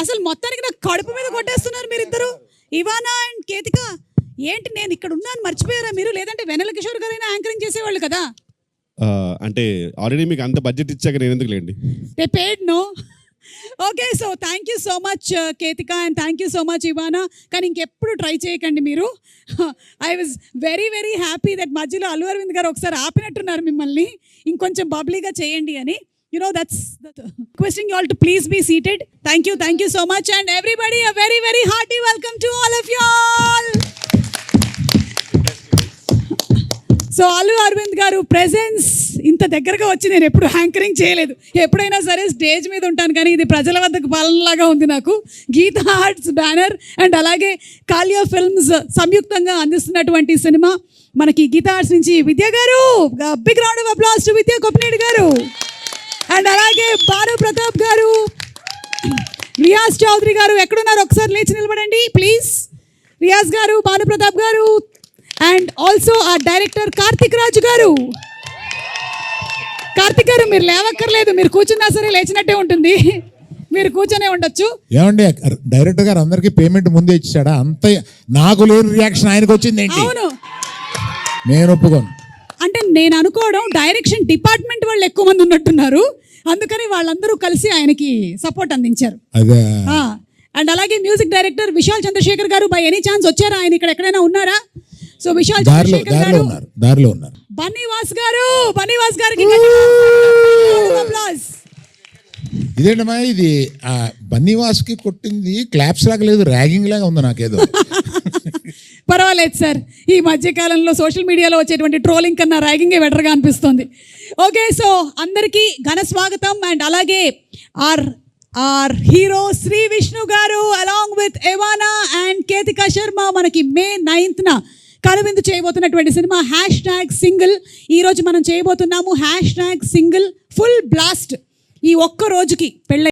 అసలు మొత్తానికి నాకు కడుపు మీద కొట్టేస్తున్నారు మీరిద్దరు. ఇవానా అండ్ కేతిక ఏంటి నేను ఇక్కడ ఉన్నాను మర్చిపోయారా మీరు? లేదంటే వెనల కిషోర్ గారైనా యాంకరింగ్ చేసేవాళ్ళు కదా? అంటే ఆల్రెడీ మీకు అంత బడ్జెట్ ఇచ్చాక నేను ఎందుకు లేండి? They paid no. Okay so thank you so much Ketika and thank you so much Ivana. కానీ ఇంకెప్పుడు ట్రై చేయకండి మీరు. I was very very happy that మధ్యలో అల్లు అరవింద్ గారు ఒకసారి ఆపినట్టున్నారు మిమ్మల్ని. ఇంకొంచెం బబ్లీగా చేయండి అని. You know that's you all to please be seated. Thank you thank you so much and everybody a very very hearty welcome to all of you all so Allu Aravind garu presence ఇంత దగ్గరగా వచ్చి నేను ఎప్పుడు hankering చేయలేదు. ఎప్పుడైనా సరే stage మీద ఉంటాను కానీ ఇది ప్రజల వద్దకు పాలనలాగా ఉంది నాకు. గీతా ఆర్ట్స్ బ్యానర్ అండ్ అలాగే కాలియా ఫిల్మ్స్ సంయుక్తంగా అందిస్తున్నటువంటి సినిమా మనకి గీతా ఆర్ట్స్ నుంచి Vidya garu big round of applause to Vidya Koppineedu garu. And అలాగే భాను ప్రతాప్ గారు రియాజ్ చౌదరి గారు ఎక్కడున్నారు? ఒకసారి లేచి నిలబడండి please Riyaz garu Bhanu Pratap garu and also uh director Karthik Raju garu. Karthik garu మీరు లేవక్కర్లేదు. మీరు కూర్చున్నా సరే లేచినట్టే ఉంటుంది. మీరు కూర్చొనే ఉండొచ్చు. ఏమండి డైరెక్టర్ గారు అందరికి పేమెంట్ ముందే ఇచ్చాడా? అంత నాకు లేని రియాక్షన్ ఆయనకు వచ్చింది ఏంటి అవును. నేను ఒప్పుకోను. అంటే నేను అనుకోవడం డైరెక్షన్ డిపార్ట్మెంట్ వాళ్ళు ఎక్కువ మంది ఉన్నట్టున్నారు. అందుకని వాళ్ళందరూ కలిసి ఆయనకి సపోర్ట్ అందించారు. అదే. అండ్ అలాగే మ్యూజిక్ డైరెక్టర్ విశాల్ చంద్రశేఖర్ గారు బై ఎనీ ఛాన్స్ వచ్చారా? ఆయన ఇక్కడ ఎక్కడైనా ఉన్నారా? సో విశాల్ చంద్రశేఖర్ గారు దారిలో ఉన్నారు. బన్నీవాస్ గారు బన్నీవాస్ గారికి. ఇదేంటమ్మా? ఇది బన్నీవాస్కి కొట్టింది క్లాప్స్ లాగా లేదు ర్యాగింగ్ లాగా ఉంది నాకేదో. లేదు సార్. ఈ మధ్యకాలంలో సోషల్ మీడియాలో వచ్చేటువంటి ట్రోలింగ్ కన్నా ర్యాగింగే బెటర్గా అనిపిస్తుంది. ఓకే సో అందరికీ ఘన స్వాగతం. అండ్ అలాగే R R hero Shri Vishnu garu along with Ivana and Ketika Sharma మనకి మే నైన్త్న కనువిందు చేయబోతున్నటువంటి సినిమా హ్యాష్ ట్యాగ్ సింగిల్ ఈరోజు మనం చేయబోతున్నాము hash tag single full blast. ఈ ఒక్క రోజుకి పెళ్ళ